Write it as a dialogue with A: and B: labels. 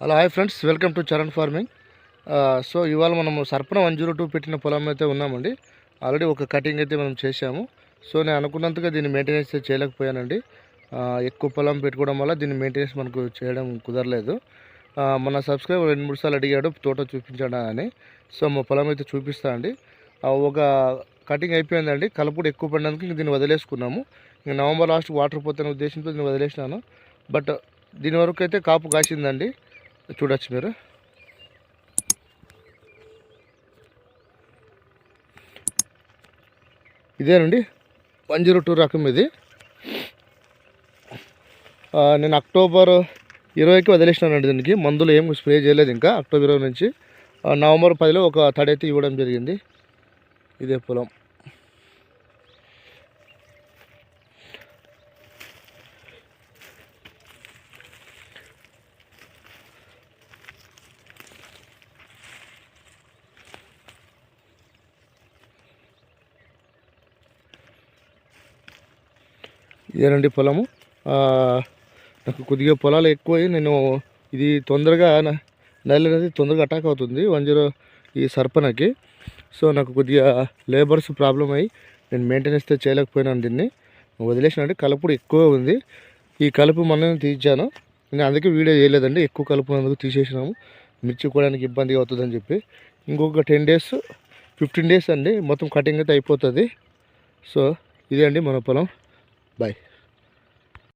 A: Hello hi friends welcome to Charan farming. So ఇవాళ మనము సర్పణ one zero two పెట్టిన పొలం అయితే ఉన్నామండి. ఆల్రెడీ ఒక కటింగ్ అయితే మనం చేశాము. సో నేను అనుకున్నంతగా దీన్ని మెయింటెనెన్స్ అయితే చేయలేకపోయానండి. ఎక్కువ పొలం పెట్టుకోవడం వల్ల దీన్ని మెయింటెనెన్స్ మనకు చేయడం కుదరలేదు. మన సబ్స్క్రైబర్ రెండు మూడు సార్లు అడిగాడు తోట చూపించాడా అని. సో మా పొలం అయితే చూపిస్తా అండి. ఒక కటింగ్ అయిపోయిందండి. కలుపుడు ఎక్కువ పడినందుకు ఇంక దీన్ని వదిలేసుకున్నాము. ఇంక నవంబర్ లాస్ట్ వాటర్ పోతున్న ఉద్దేశంతో దీన్ని వదిలేసినాను. బట్ దీని వరకు అయితే కాపు కాసిందండి. చూడొచ్చు మీరు. ఇదేనండి వన్ జీరో టూ రకం ఇది. నేను అక్టోబర్ ఇరవైకి వదిలేసినానండి దీనికి. మందులు ఏం స్ప్రే చేయలేదు ఇంకా అక్టోబర్ ఇరవై నుంచి. నవంబర్ పదిలో ఒక తడి అయితే ఇవ్వడం జరిగింది. ఇదే పొలం. ఇదేనండి పొలము. నాకు కొద్దిగా పొలాలు ఎక్కువై నేను ఇది తొందరగా న- అనేది తొందరగా అటాక్ అవుతుంది వన్ జీరో ఈ సర్పనకి. సో నాకు కొద్దిగా లేబర్స్ ప్రాబ్లం అయ్యి నేను మెయింటెనెన్స్ చేయలేకపోయినాను దీన్ని. వదిలేసినంటే కలుపుడు ఎక్కువ ఉంది. ఈ కలుపు మొన్న తీయించాను నేను అందుకే వీడియో చేయలేదండి. ఎక్కువ కలుపు అందుకు తీసేసినాము. మిర్చి కోయడానికి ఇబ్బందిగా అవుతుందని చెప్పి. ఇంకొక టెన్ డేస్ ఫిఫ్టీన్ డేస్ అండి. మొత్తం కటింగ్ అయితే అయిపోతుంది. సో ఇదే అండి మన పొలం. Bye.